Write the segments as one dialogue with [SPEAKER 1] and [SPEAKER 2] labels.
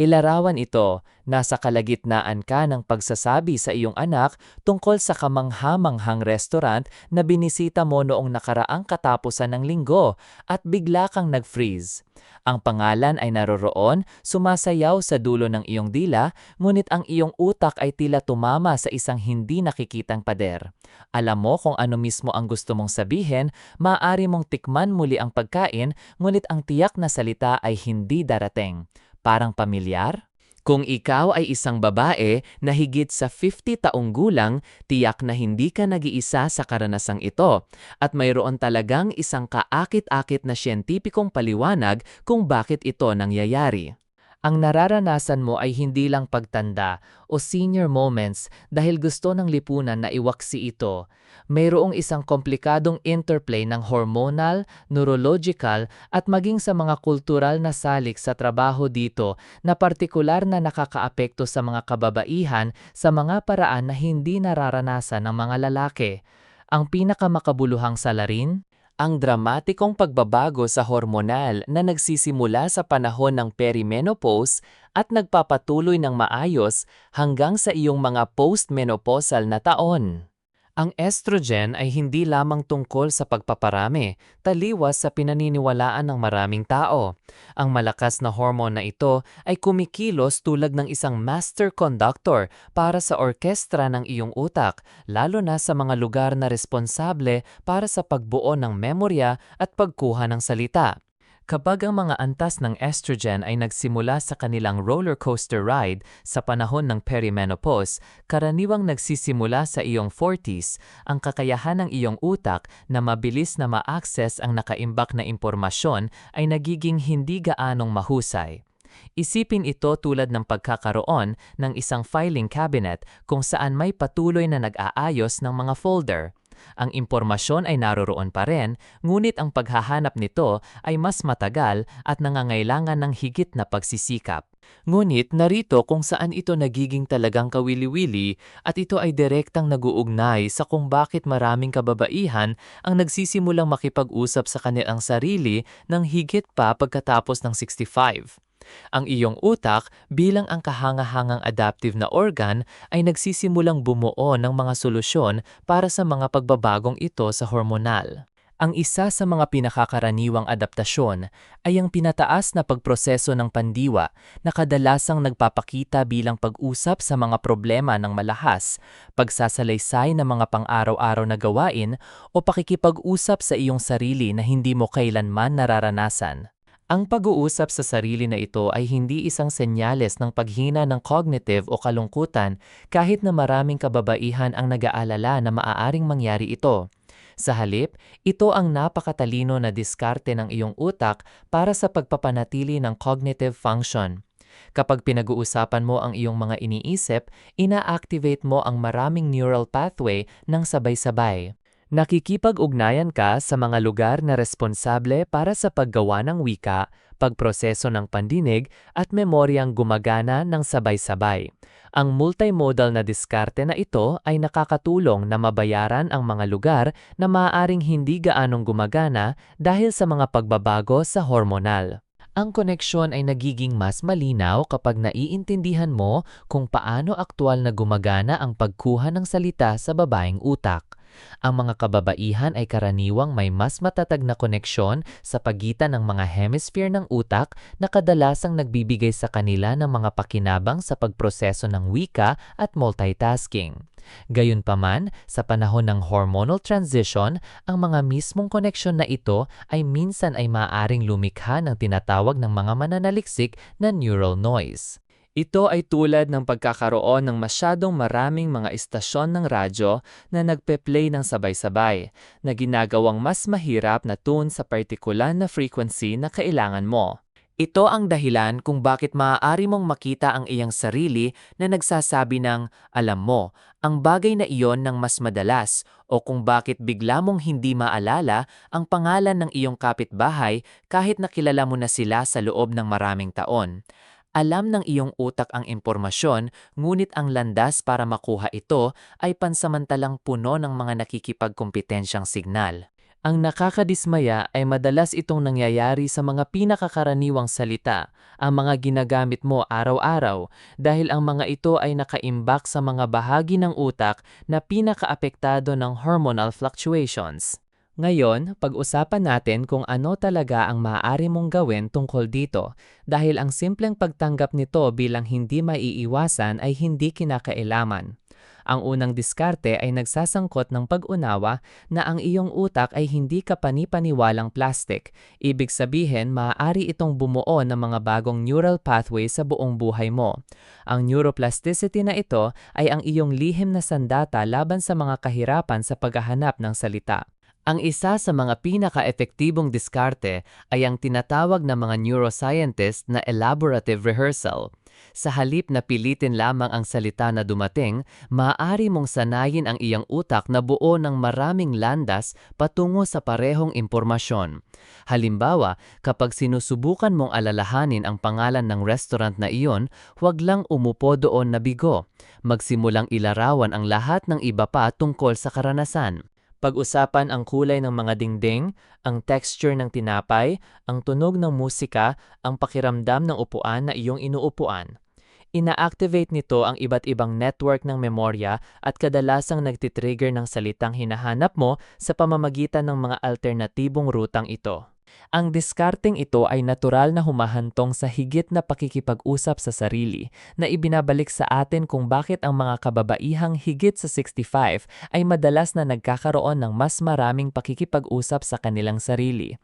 [SPEAKER 1] Ilarawan ito, nasa kalagitnaan ka ng pagsasabi sa iyong anak tungkol sa kamanghamanghang restaurant na binisita mo noong nakaraang katapusan ng linggo at bigla kang nag-freeze. Ang pangalan ay naroroon, sumasayaw sa dulo ng iyong dila, ngunit ang iyong utak ay tila tumama sa isang hindi nakikitang pader. Alam mo kung ano mismo ang gusto mong sabihin, maaari mong tikman muli ang pagkain, ngunit ang tiyak na salita ay hindi darating. Parang pamilyar? Kung ikaw ay isang babae na higit sa 50 taong gulang, tiyak na hindi ka nag-iisa sa karanasang ito at mayroon talagang isang kaakit-akit na siyentipikong paliwanag kung bakit ito nangyayari. Ang nararanasan mo ay hindi lang pagtanda o senior moments dahil gusto ng lipunan na iwaksi ito. Mayroong isang komplikadong interplay ng hormonal, neurological at maging sa mga kultural na salik sa trabaho dito na partikular na nakakaapekto sa mga kababaihan sa mga paraan na hindi nararanasan ng mga lalaki. Ang pinakamakabuluhang salarin, ang dramatikong pagbabago sa hormonal na nagsisimula sa panahon ng perimenopause at nagpapatuloy ng maayos hanggang sa iyong mga postmenopausal na taon. Ang estrogen ay hindi lamang tungkol sa pagpaparami, taliwas sa pinaniniwalaan ng maraming tao. Ang malakas na hormone na ito ay kumikilos tulad ng isang master conductor para sa orkestra ng iyong utak, lalo na sa mga lugar na responsable para sa pagbuo ng memorya at pagkuha ng salita. Kapag ang mga antas ng estrogen ay nagsimula sa kanilang roller coaster ride sa panahon ng perimenopause, karaniwang nagsisimula sa iyong 40s ang kakayahan ng iyong utak na mabilis na ma-access ang nakaimbak na impormasyon ay nagiging hindi gaanong mahusay. Isipin ito tulad ng pagkakaroon ng isang filing cabinet kung saan may patuloy na nag-aayos ng mga folder. Ang impormasyon ay naroroon pa rin, ngunit ang paghahanap nito ay mas matagal at nangangailangan ng higit na pagsisikap. Ngunit narito kung saan ito nagiging talagang kawili-wili at ito ay direktang naguugnay sa kung bakit maraming kababaihan ang nagsisimulang makipag-usap sa kanilang sarili ng higit pa pagkatapos ng 65. Ang iyong utak bilang ang kahangahangang adaptive na organ ay nagsisimulang bumuo ng mga solusyon para sa mga pagbabagong ito sa hormonal. Ang isa sa mga pinakakaraniwang adaptasyon ay ang pinataas na pagproseso ng pandiwa na kadalasang nagpapakita bilang pag-usap sa mga problema ng malahas, pagsasalaysay ng mga pang-araw-araw na gawain o pakikipag-usap sa iyong sarili na hindi mo kailanman nararanasan. Ang pag-uusap sa sarili na ito ay hindi isang senyales ng paghina ng cognitive o kalungkutan kahit na maraming kababaihan ang nag-aalala na maaaring mangyari ito. Sa halip, ito ang napakatalino na diskarte ng iyong utak para sa pagpapanatili ng cognitive function. Kapag pinag-uusapan mo ang iyong mga iniisip, ina-activate mo ang maraming neural pathway ng sabay-sabay. Nakikipag-ugnayan ka sa mga lugar na responsable para sa paggawa ng wika, pagproseso ng pandinig at memoryang gumagana ng sabay-sabay. Ang multimodal na diskarte na ito ay nakakatulong na mabayaran ang mga lugar na maaaring hindi gaanong gumagana dahil sa mga pagbabago sa hormonal. Ang koneksyon ay nagiging mas malinaw kapag naiintindihan mo kung paano aktwal na gumagana ang pagkuha ng salita sa babaeng utak. Ang mga kababaihan ay karaniwang may mas matatag na koneksyon sa pagitan ng mga hemisphere ng utak na kadalasang nagbibigay sa kanila ng mga pakinabang sa pagproseso ng wika at multitasking. Gayunpaman, sa panahon ng hormonal transition, ang mga mismong koneksyon na ito ay minsan ay maaaring lumikha ng tinatawag ng mga mananaliksik na neural noise. Ito ay tulad ng pagkakaroon ng masyadong maraming mga istasyon ng radyo na nagpe-play ng sabay-sabay, na ginagawang mas mahirap na tune sa partikular na frequency na kailangan mo. Ito ang dahilan kung bakit maaari mong makita ang iyang sarili na nagsasabi ng, alam mo, ang bagay na iyon ng mas madalas o kung bakit bigla mong hindi maalala ang pangalan ng iyong kapitbahay kahit nakilala mo na sila sa loob ng maraming taon. Alam ng iyong utak ang impormasyon, ngunit ang landas para makuha ito ay pansamantalang puno ng mga nakikipagkompetensyang signal. Ang nakakadismaya ay madalas itong nangyayari sa mga pinakakaraniwang salita, ang mga ginagamit mo araw-araw, dahil ang mga ito ay nakaimbak sa mga bahagi ng utak na pinakaapektado ng hormonal fluctuations. Ngayon, pag-usapan natin kung ano talaga ang maaari mong gawin tungkol dito dahil ang simpleng pagtanggap nito bilang hindi maiiwasan ay hindi kinakailaman. Ang unang diskarte ay nagsasangkot ng pag-unawa na ang iyong utak ay hindi kapani-paniwalang plastic. Ibig sabihin, maaari itong bumuo ng mga bagong neural pathway sa buong buhay mo. Ang neuroplasticity na ito ay ang iyong lihim na sandata laban sa mga kahirapan sa paghahanap ng salita. Ang isa sa mga pinaka-epektibong diskarte ay ang tinatawag na mga neuroscientist na elaborative rehearsal. Sa halip na pilitin lamang ang salita na dumating, maaari mong sanayin ang iyang utak na buo ng maraming landas patungo sa parehong impormasyon. Halimbawa, kapag sinusubukan mong alalahanin ang pangalan ng restaurant na iyon, huwag lang umupo doon na bigo. Magsimulang ilarawan ang lahat ng iba pa tungkol sa karanasan. Pag-usapan ang kulay ng mga dingding, ang texture ng tinapay, ang tunog ng musika, ang pakiramdam ng upuan na iyong inuupuan. Ina-activate nito ang iba't ibang network ng memorya at kadalasang nagtitrigger ng salitang hinahanap mo sa pamamagitan ng mga alternatibong rutang ito. Ang diskarting ito ay natural na humahantong sa higit na pakikipag-usap sa sarili na ibinabalik sa atin kung bakit ang mga kababaihang higit sa 65 ay madalas na nagkakaroon ng mas maraming pakikipag-usap sa kanilang sarili.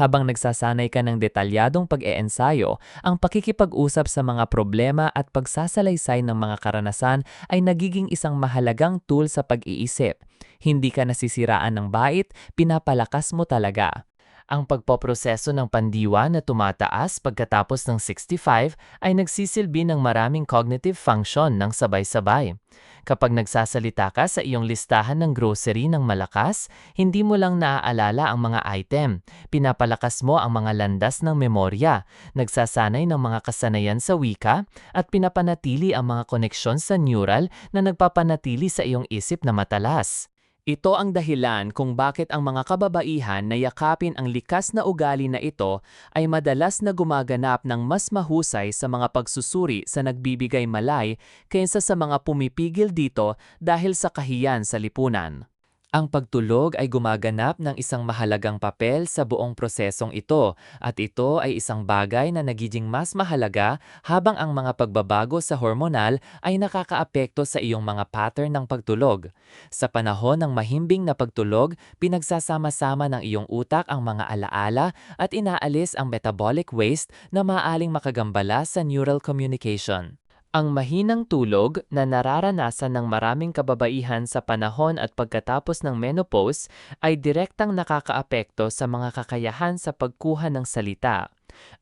[SPEAKER 1] Habang nagsasanay ka ng detalyadong pag-eensayo, ang pakikipag-usap sa mga problema at pagsasalaysay ng mga karanasan ay nagiging isang mahalagang tool sa pag-iisip. Hindi ka nasisiraan ng bait, pinapalakas mo talaga. Ang pagpoproseso ng pandiwa na tumataas pagkatapos ng 65 ay nagsisilbi ng maraming cognitive function ng sabay-sabay. Kapag nagsasalita ka sa iyong listahan ng grocery ng malakas, hindi mo lang naaalala ang mga item. Pinapalakas mo ang mga landas ng memorya, nagsasanay ng mga kasanayan sa wika, at pinapanatili ang mga koneksyon sa neural na nagpapanatili sa iyong isip na matalas. Ito ang dahilan kung bakit ang mga kababaihan na yakapin ang likas na ugali na ito ay madalas na gumaganap ng mas mahusay sa mga pagsusuri sa nagbibigay malay kaysa sa mga pumipigil dito dahil sa kahiyan sa lipunan. Ang pagtulog ay gumaganap ng isang mahalagang papel sa buong prosesong ito at ito ay isang bagay na nagiging mas mahalaga habang ang mga pagbabago sa hormonal ay nakakaapekto sa iyong mga pattern ng pagtulog. Sa panahon ng mahimbing na pagtulog, pinagsasama-sama ng iyong utak ang mga alaala at inaalis ang metabolic waste na maaling makagambala sa neural communication. Ang mahinang tulog na nararanasan ng maraming kababaihan sa panahon at pagkatapos ng menopause ay direktang nakakaapekto sa mga kakayahan sa pagkuha ng salita.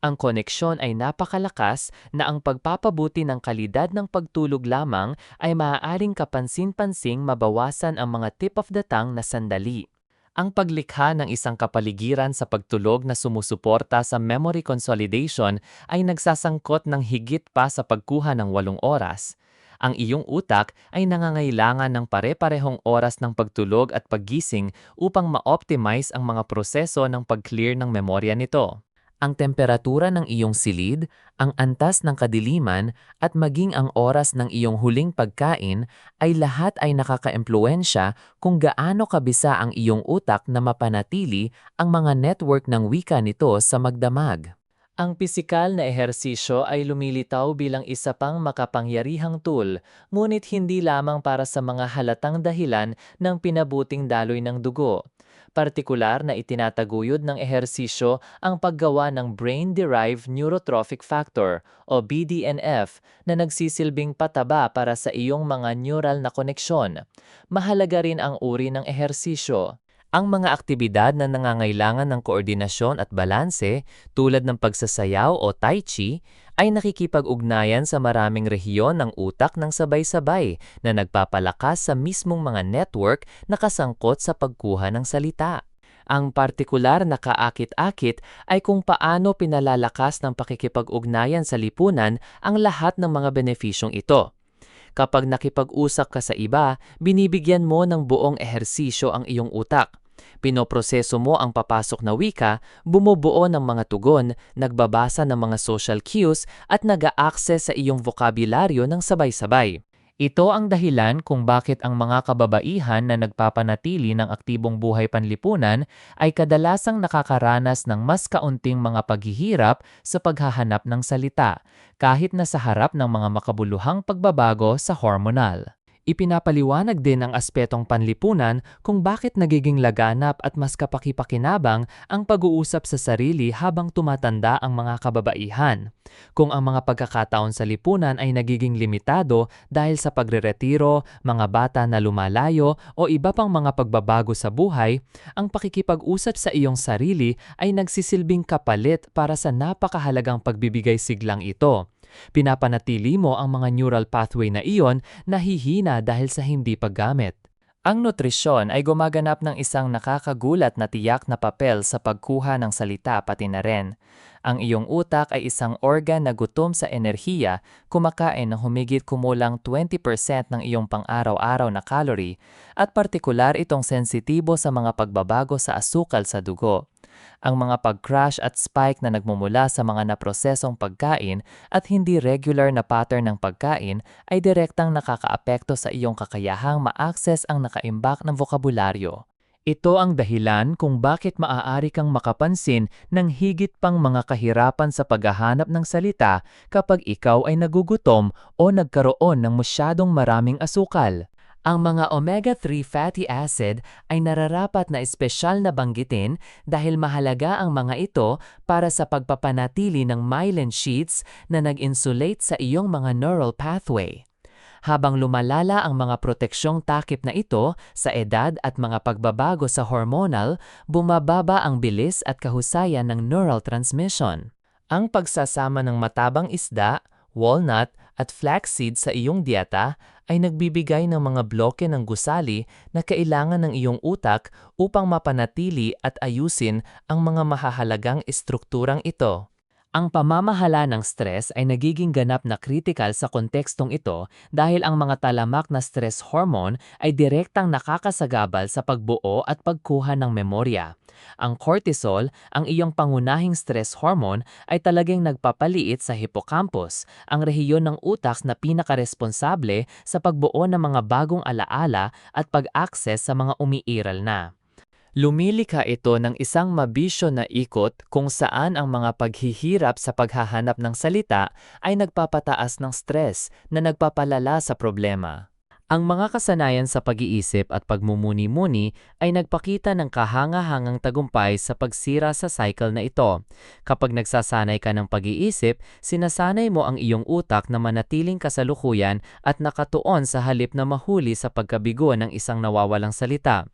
[SPEAKER 1] Ang koneksyon ay napakalakas na ang pagpapabuti ng kalidad ng pagtulog lamang ay maaaring kapansin-pansing mabawasan ang mga tip of the tongue na sandali. Ang paglikha ng isang kapaligiran sa pagtulog na sumusuporta sa memory consolidation ay nagsasangkot ng higit pa sa pagkuha ng walong oras. Ang iyong utak ay nangangailangan ng pare-parehong oras ng pagtulog at paggising upang ma-optimize ang mga proseso ng pag-clear ng memorya nito ang temperatura ng iyong silid, ang antas ng kadiliman, at maging ang oras ng iyong huling pagkain ay lahat ay nakakaempluensya kung gaano kabisa ang iyong utak na mapanatili ang mga network ng wika nito sa magdamag. Ang pisikal na ehersisyo ay lumilitaw bilang isa pang makapangyarihang tool, ngunit hindi lamang para sa mga halatang dahilan ng pinabuting daloy ng dugo partikular na itinataguyod ng ehersisyo ang paggawa ng Brain-Derived Neurotrophic Factor o BDNF na nagsisilbing pataba para sa iyong mga neural na koneksyon. Mahalaga rin ang uri ng ehersisyo. Ang mga aktibidad na nangangailangan ng koordinasyon at balanse tulad ng pagsasayaw o tai chi ay nakikipag-ugnayan sa maraming rehiyon ng utak ng sabay-sabay na nagpapalakas sa mismong mga network na kasangkot sa pagkuha ng salita. Ang partikular na kaakit-akit ay kung paano pinalalakas ng pakikipag-ugnayan sa lipunan ang lahat ng mga benefisyong ito. Kapag nakipag-usap ka sa iba, binibigyan mo ng buong ehersisyo ang iyong utak. Pinoproseso mo ang papasok na wika, bumubuo ng mga tugon, nagbabasa ng mga social cues at nag-a-access sa iyong vokabularyo ng sabay-sabay. Ito ang dahilan kung bakit ang mga kababaihan na nagpapanatili ng aktibong buhay panlipunan ay kadalasang nakakaranas ng mas kaunting mga paghihirap sa paghahanap ng salita, kahit na sa harap ng mga makabuluhang pagbabago sa hormonal. Ipinapaliwanag din ang aspetong panlipunan kung bakit nagiging laganap at mas kapakipakinabang ang pag-uusap sa sarili habang tumatanda ang mga kababaihan. Kung ang mga pagkakataon sa lipunan ay nagiging limitado dahil sa pagreretiro, mga bata na lumalayo o iba pang mga pagbabago sa buhay, ang pakikipag-usap sa iyong sarili ay nagsisilbing kapalit para sa napakahalagang pagbibigay siglang ito. Pinapanatili mo ang mga neural pathway na iyon na hihina dahil sa hindi paggamit. Ang nutrisyon ay gumaganap ng isang nakakagulat na tiyak na papel sa pagkuha ng salita pati na rin. Ang iyong utak ay isang organ na gutom sa enerhiya, kumakain ng humigit kumulang 20% ng iyong pang-araw-araw na calorie, at partikular itong sensitibo sa mga pagbabago sa asukal sa dugo ang mga pag-crash at spike na nagmumula sa mga naprosesong pagkain at hindi regular na pattern ng pagkain ay direktang nakakaapekto sa iyong kakayahang ma-access ang nakaimbak ng vokabularyo. Ito ang dahilan kung bakit maaari kang makapansin ng higit pang mga kahirapan sa paghahanap ng salita kapag ikaw ay nagugutom o nagkaroon ng masyadong maraming asukal. Ang mga omega-3 fatty acid ay nararapat na espesyal na banggitin dahil mahalaga ang mga ito para sa pagpapanatili ng myelin sheets na nag-insulate sa iyong mga neural pathway. Habang lumalala ang mga proteksyong takip na ito sa edad at mga pagbabago sa hormonal, bumababa ang bilis at kahusayan ng neural transmission. Ang pagsasama ng matabang isda, walnut at flaxseed sa iyong dieta ay nagbibigay ng mga bloke ng gusali na kailangan ng iyong utak upang mapanatili at ayusin ang mga mahahalagang estrukturang ito. Ang pamamahala ng stress ay nagiging ganap na kritikal sa kontekstong ito dahil ang mga talamak na stress hormone ay direktang nakakasagabal sa pagbuo at pagkuha ng memorya. Ang cortisol, ang iyong pangunahing stress hormone, ay talagang nagpapaliit sa hippocampus, ang rehiyon ng utak na pinakaresponsable sa pagbuo ng mga bagong alaala at pag-access sa mga umiiral na. Lumilikha ito ng isang mabisyo na ikot kung saan ang mga paghihirap sa paghahanap ng salita ay nagpapataas ng stress na nagpapalala sa problema. Ang mga kasanayan sa pag-iisip at pagmumuni-muni ay nagpakita ng kahanga-hangang tagumpay sa pagsira sa cycle na ito. Kapag nagsasanay ka ng pag-iisip, sinasanay mo ang iyong utak na manatiling kasalukuyan at nakatuon sa halip na mahuli sa pagkabigo ng isang nawawalang salita.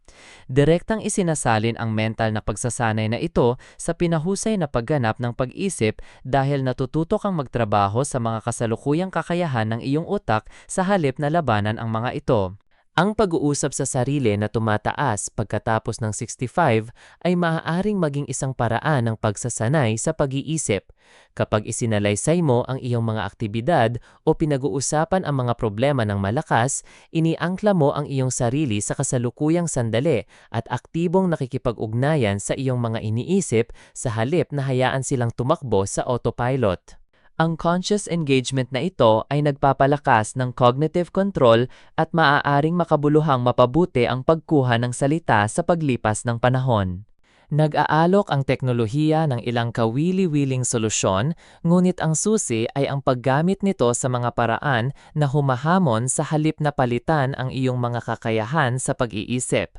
[SPEAKER 1] Direktang isinasalin ang mental na pagsasanay na ito sa pinahusay na pagganap ng pag-isip dahil natututo kang magtrabaho sa mga kasalukuyang kakayahan ng iyong utak sa halip na labanan ang mga mga ito. Ang pag-uusap sa sarili na tumataas pagkatapos ng 65 ay maaaring maging isang paraan ng pagsasanay sa pag-iisip. Kapag isinalaysay mo ang iyong mga aktibidad o pinag-uusapan ang mga problema ng malakas, iniangkla mo ang iyong sarili sa kasalukuyang sandali at aktibong nakikipag-ugnayan sa iyong mga iniisip sa halip na hayaan silang tumakbo sa autopilot. Ang conscious engagement na ito ay nagpapalakas ng cognitive control at maaaring makabuluhang mapabuti ang pagkuha ng salita sa paglipas ng panahon. Nag-aalok ang teknolohiya ng ilang kawili-wiling solusyon, ngunit ang susi ay ang paggamit nito sa mga paraan na humahamon sa halip na palitan ang iyong mga kakayahan sa pag-iisip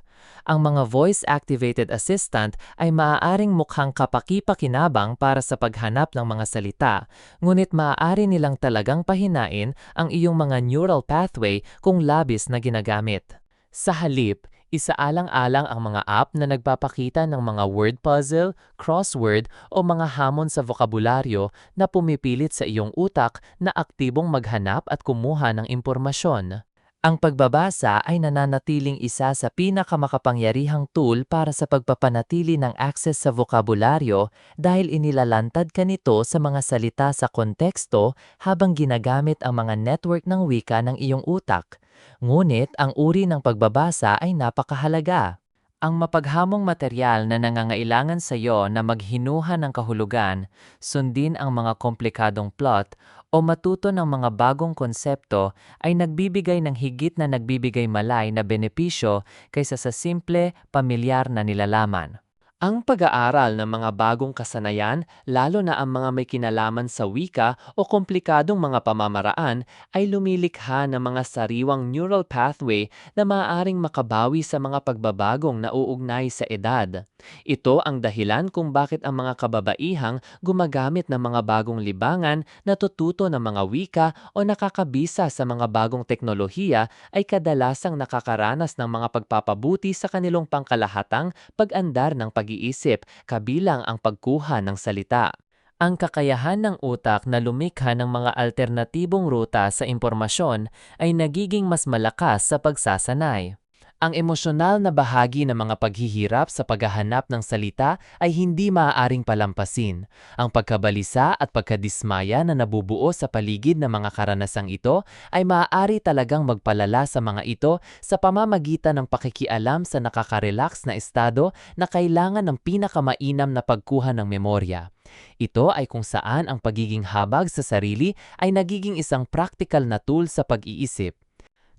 [SPEAKER 1] ang mga voice-activated assistant ay maaaring mukhang kapaki-pakinabang para sa paghanap ng mga salita, ngunit maaari nilang talagang pahinain ang iyong mga neural pathway kung labis na ginagamit. Sa halip, isaalang-alang ang mga app na nagpapakita ng mga word puzzle, crossword o mga hamon sa vokabularyo na pumipilit sa iyong utak na aktibong maghanap at kumuha ng impormasyon. Ang pagbabasa ay nananatiling isa sa pinakamakapangyarihang tool para sa pagpapanatili ng access sa vokabularyo dahil inilalantad ka nito sa mga salita sa konteksto habang ginagamit ang mga network ng wika ng iyong utak. Ngunit ang uri ng pagbabasa ay napakahalaga. Ang mapaghamong materyal na nangangailangan sa iyo na maghinuha ng kahulugan, sundin ang mga komplikadong plot, o matuto ng mga bagong konsepto ay nagbibigay ng higit na nagbibigay malay na benepisyo kaysa sa simple, pamilyar na nilalaman. Ang pag-aaral ng mga bagong kasanayan, lalo na ang mga may kinalaman sa wika o komplikadong mga pamamaraan, ay lumilikha ng mga sariwang neural pathway na maaaring makabawi sa mga pagbabagong nauugnay sa edad. Ito ang dahilan kung bakit ang mga kababaihang gumagamit ng mga bagong libangan, natututo ng mga wika o nakakabisa sa mga bagong teknolohiya ay kadalasang nakakaranas ng mga pagpapabuti sa kanilang pangkalahatang pag-andar ng pag-iisip kabilang ang pagkuha ng salita. Ang kakayahan ng utak na lumikha ng mga alternatibong ruta sa impormasyon ay nagiging mas malakas sa pagsasanay. Ang emosyonal na bahagi ng mga paghihirap sa paghahanap ng salita ay hindi maaaring palampasin. Ang pagkabalisa at pagkadismaya na nabubuo sa paligid ng mga karanasang ito ay maaari talagang magpalala sa mga ito sa pamamagitan ng pakikialam sa nakaka-relax na estado na kailangan ng pinakamainam na pagkuha ng memorya. Ito ay kung saan ang pagiging habag sa sarili ay nagiging isang practical na tool sa pag-iisip.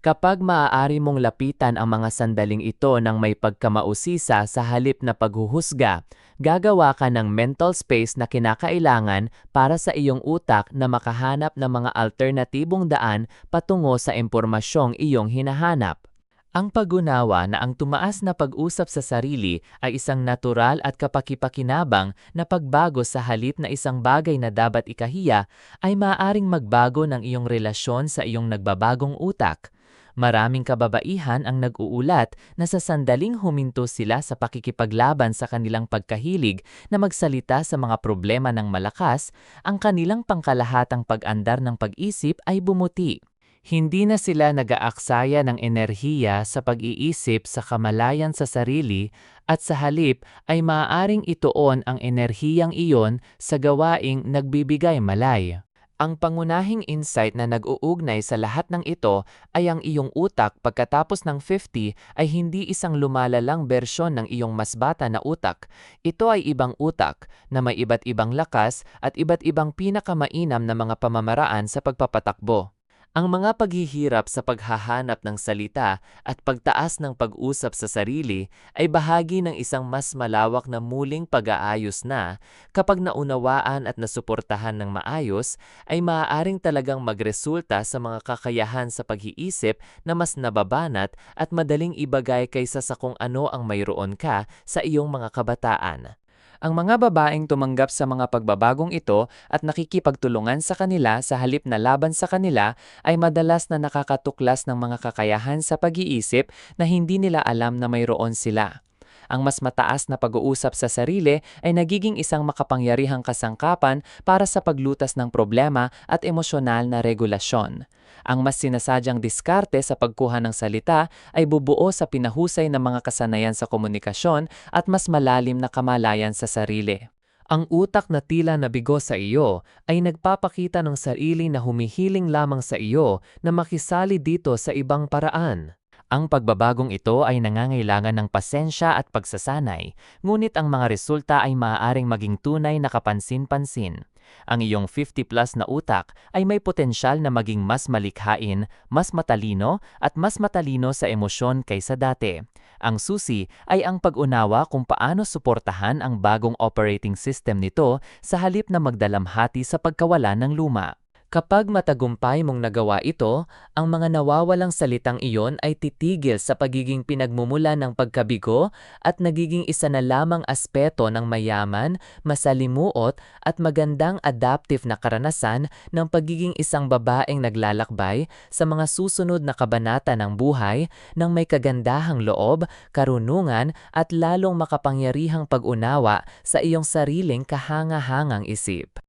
[SPEAKER 1] Kapag maaari mong lapitan ang mga sandaling ito ng may pagkamausisa sa halip na paghuhusga, gagawa ka ng mental space na kinakailangan para sa iyong utak na makahanap ng mga alternatibong daan patungo sa impormasyong iyong hinahanap. Ang pag-unawa na ang tumaas na pag-usap sa sarili ay isang natural at kapakipakinabang na pagbago sa halip na isang bagay na dapat ikahiya ay maaaring magbago ng iyong relasyon sa iyong nagbabagong utak. Maraming kababaihan ang nag-uulat na sa sandaling huminto sila sa pakikipaglaban sa kanilang pagkahilig na magsalita sa mga problema ng malakas, ang kanilang pangkalahatang pag-andar ng pag-isip ay bumuti. Hindi na sila nag-aaksaya ng enerhiya sa pag-iisip sa kamalayan sa sarili at sa halip ay maaaring ituon ang enerhiyang iyon sa gawaing nagbibigay malay. Ang pangunahing insight na nag-uugnay sa lahat ng ito ay ang iyong utak pagkatapos ng 50 ay hindi isang lumalalang bersyon ng iyong mas bata na utak. Ito ay ibang utak na may iba't ibang lakas at iba't ibang pinakamainam na mga pamamaraan sa pagpapatakbo. Ang mga paghihirap sa paghahanap ng salita at pagtaas ng pag-usap sa sarili ay bahagi ng isang mas malawak na muling pag-aayos na kapag naunawaan at nasuportahan ng maayos ay maaaring talagang magresulta sa mga kakayahan sa pag-iisip na mas nababanat at madaling ibagay kaysa sa kung ano ang mayroon ka sa iyong mga kabataan. Ang mga babaeng tumanggap sa mga pagbabagong ito at nakikipagtulungan sa kanila sa halip na laban sa kanila ay madalas na nakakatuklas ng mga kakayahan sa pag-iisip na hindi nila alam na mayroon sila. Ang mas mataas na pag-uusap sa sarili ay nagiging isang makapangyarihang kasangkapan para sa paglutas ng problema at emosyonal na regulasyon. Ang mas sinasadyang diskarte sa pagkuha ng salita ay bubuo sa pinahusay ng mga kasanayan sa komunikasyon at mas malalim na kamalayan sa sarili. Ang utak na tila nabigo sa iyo ay nagpapakita ng sarili na humihiling lamang sa iyo na makisali dito sa ibang paraan. Ang pagbabagong ito ay nangangailangan ng pasensya at pagsasanay, ngunit ang mga resulta ay maaaring maging tunay na kapansin-pansin. Ang iyong 50 plus na utak ay may potensyal na maging mas malikhain, mas matalino at mas matalino sa emosyon kaysa dati. Ang susi ay ang pag-unawa kung paano suportahan ang bagong operating system nito sa halip na magdalamhati sa pagkawala ng luma. Kapag matagumpay mong nagawa ito, ang mga nawawalang salitang iyon ay titigil sa pagiging pinagmumula ng pagkabigo at nagiging isa na lamang aspeto ng mayaman, masalimuot at magandang adaptive na karanasan ng pagiging isang babaeng naglalakbay sa mga susunod na kabanata ng buhay ng may kagandahang loob, karunungan at lalong makapangyarihang pag-unawa sa iyong sariling kahanga-hangang isip.